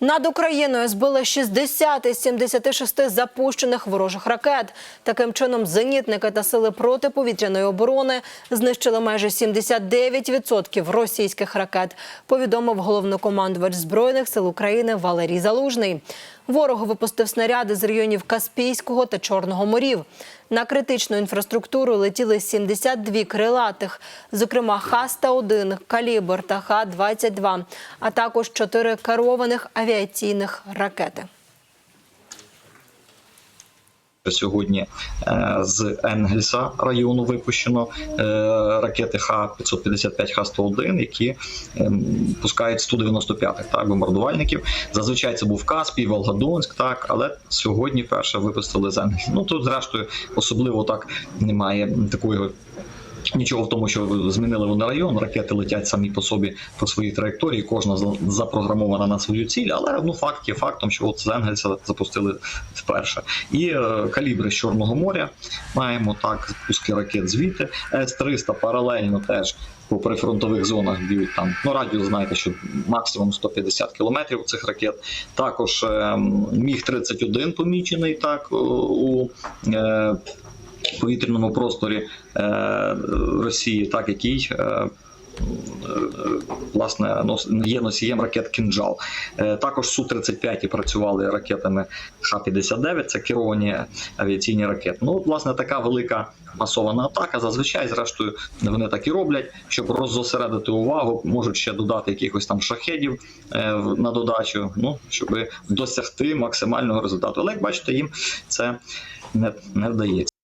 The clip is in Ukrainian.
Над Україною збили 60 із 76 запущених ворожих ракет. Таким чином, зенітники та сили протиповітряної оборони знищили майже 79% російських ракет. Повідомив головнокомандувач збройних сил України Валерій Залужний. Ворог випустив снаряди з районів Каспійського та Чорного морів. На критичну інфраструктуру летіли 72 крилатих, зокрема Х-101, Калібр та Х-22, а також 4 керованих авіаційних ракети. Сьогодні е, з Енгельса району випущено е, ракети Х-555, Х-101, які ем, пускають 195-х так, бомбардувальників. Зазвичай це був Каспій, Волгодонськ, так, але сьогодні перше випустили з Енгельса. Ну тут, зрештою, особливо так немає такої. Нічого в тому, що змінили вони район, ракети летять самі по собі по своїй траєкторії, кожна запрограмована на свою ціль, але ну факт є фактом, що от з Енгельса запустили вперше. І е, калібри з Чорного моря маємо так, пуски ракет звідти. С-300 паралельно теж по прифронтових зонах б'ють там. Ну, радіус знаєте, що максимум 150 кілометрів цих ракет. Також е, Міг-31 помічений так у. Е, повітряному просторі е, Росії, так який е, е, власне є носієм ракет Кінжал. Також Су-35 працювали ракетами Х-59, це керовані авіаційні ракети. Ну, власне, така велика масована атака. Зазвичай, зрештою, вони так і роблять, щоб роззосередити увагу, можуть ще додати якихось там шахедів на додачу, ну щоб досягти максимального результату. Але як бачите, їм це не, не вдається.